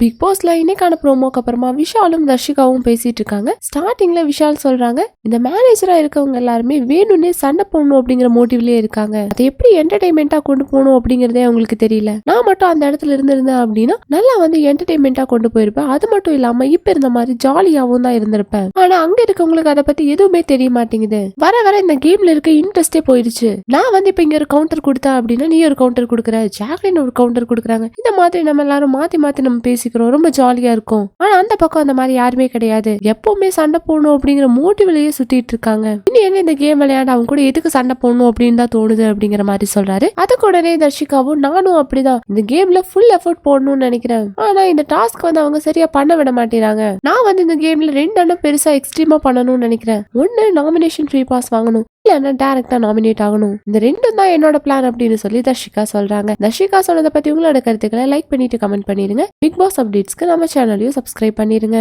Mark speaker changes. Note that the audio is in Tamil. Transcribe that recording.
Speaker 1: பிக் பாஸ்ல இன்னைக்கான ப்ரோமோக்கு அப்புறமா விஷாலும் தர்ஷிகாவும் பேசிட்டு இருக்காங்க ஸ்டார்டிங்ல விஷால் சொல்றாங்க இந்த மேனேஜரா இருக்கவங்க எல்லாருமே வேணும்னே சண்டை போடணும் அப்படிங்கிற மோட்டிவ்லயே இருக்காங்க. அதை எப்படி என்டர்டைன்மெண்டா கொண்டு போகணும் அப்படிங்கறதே அவங்களுக்கு தெரியல. நான் மட்டும் அந்த இடத்துல இருந்திருந்தேன் அப்படின்னா நல்லா வந்து என்டர்டைன்மெண்டா கொண்டு போயிருப்பேன். அது மட்டும் இல்லாம இப்ப இருந்த மாதிரி ஜாலியாவும் தான் இருந்திருப்பேன். ஆனா அங்க இருக்கவங்களுக்கு அதை பத்தி எதுவுமே தெரிய மாட்டேங்குது. வர வர இந்த கேம்ல இருக்க இன்ட்ரெஸ்டே போயிருச்சு நான் வந்து இப்ப இங்க ஒரு கவுண்டர் கொடுத்தா அப்படின்னா நீ ஒரு கவுண்டர் கொடுக்குற ஜாக்லின் ஒரு கவுண்டர் கொடுக்குறாங்க. இந்த மாதிரி நம்ம எல்லாரும் மாத்தி மாத்தி நம்ம பேசிக்கிறோம் ரொம்ப ஜாலியா இருக்கும். ஆனா அந்த பக்கம் அந்த மாதிரி யாருமே கிடையாது. எப்பவுமே சண்டை போடணும் அப்படிங்கிற மோட்டிவ்லயே சுத்திட்டு இருக்காங்க. இனி என்ன இந்த கேம் விளையாட அவங்க கூட எதுக்கு சண்டை போடணும் அப்படின்னு தான் தோணுது அப்படிங்கிற மாதிரி சொல்றாரு. அதுக்கு உடனே தர்ஷிகாவும் நானும் அப்படிதான். இந்த கேம்ல ஃபுல் எஃபோர்ட் போடணும்னு நினைக்கிறேன். ஆனா இந்த டாஸ்க் வந்து அவங்க சரியா பண்ண விட மாட்டேறாங்க. நான் வந்து இந்த கேம்ல ரெண்டு அண்ணன் பெருசா எக்ஸ்ட்ரீமா பண்ணணும்னு நினைக்கிறேன். ஒன்னு நாமினேஷன் ஃப்ரீ பாஸ் வாங்கணும். இல்லைன்னா டேரக்டா நாமினேட் ஆகணும். இந்த ரெண்டும் தான் என்னோட பிளான் அப்படின்னு சொல்லி தர்ஷிகா சொல்றாங்க. தர்ஷிகா சொன்னதை பத்தி உங்களோட கருத்துக்களை லைக் பண்ணிட்டு கமெண்ட் பண்ணிருங்க பிக் பாஸ் அப்டேட்ஸ்க்கு நம்ம சேனலையும் சப்ஸ்கிரைப் பண்ணிருங்க